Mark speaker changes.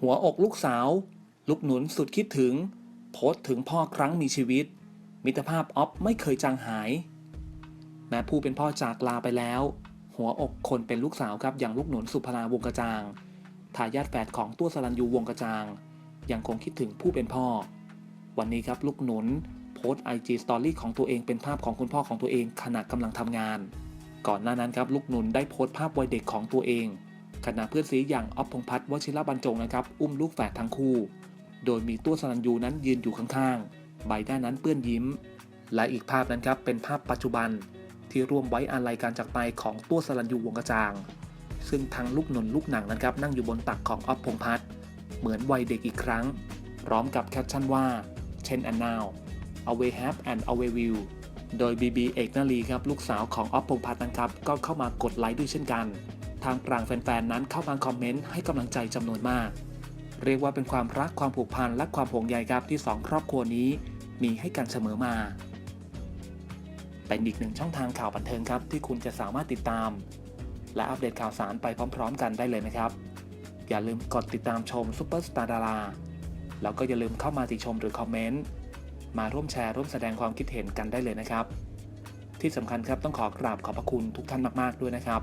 Speaker 1: หัวอกลูกสาว ลูกหนุนสุดคิดถึง โพสถึงพ่อครั้งมีชีวิต มิตรภาพออฟไม่เคยจางหาย แม้ผู้เป็นพ่อจากลาไปแล้ว หัวอกคนเป็นลูกสาวครับอย่างลูกหนุนสุภราวงกระจางทายาทแฝดของตัวสลันยูวงกระจาง ยังคงคิดถึงผู้เป็นพ่อ วันนี้ครับลูกหนุนโพสต์ IG Story ของตัวเองเป็นภาพของคุณพ่อของตัวเองขณะกำลังทำงาน ก่อนหน้านั้นครับลูกหนุนได้โพสต์ภาพวัยเด็กของตัวเอง ขณะเพื่อนซีอย่างออฟพงพัฒน์วชิระบรรจงนะครับอุ้มลูกแฝดทั้งคู่ โดยมีตัวสลันยูนั้นยืนอยู่ข้างๆ ใบหน้านั้นเปื้อนยิ้ม และอีกภาพนั้นครับเป็นภาพปัจจุบันที่ร่วมไว้อาลัยการจากไปของตัวสลันยูวงกระจาง ซึ่งทั้งลูกนนลูกหนังนะครับนั่งอยู่บนตักของออฟพงพัฒน์เหมือนวัยเด็กอีกครั้ง พร้อมกับแคปชั่นว่าเช่น and now away have and away will โดยบีบีเอกนาลีครับลูกสาวของออฟพงพัฒน์นะครับก็เข้ามากดไลค์ด้วยเช่นกัน ทางกลางแฟนๆนั้นเข้ามาคอมเมนต์ให้กำลังใจจำนวนมาก เรียกว่าเป็นความรักความผูกพันและความห่วงใยครับที่สองครอบครัวนี้ มีให้กันเสมอมา เป็นอีกหนึ่งช่องทางข่าวบันเทิงครับ ที่คุณจะสามารถติดตาม และอัปเดตข่าวสารไปพร้อม ๆ กันได้เลยนะครับ อย่าลืมกดติดตามชมซุปเปอร์สตาร์ดาราแล้วก็อย่าลืมเข้ามาติชมหรือคอมเมนต์มาร่วมแชร์ร่วมแสดงความคิดเห็นกันได้เลยนะครับ ที่สำคัญครับต้องขอกราบขอบพระคุณทุกท่านมาก ๆ ด้วยนะครับ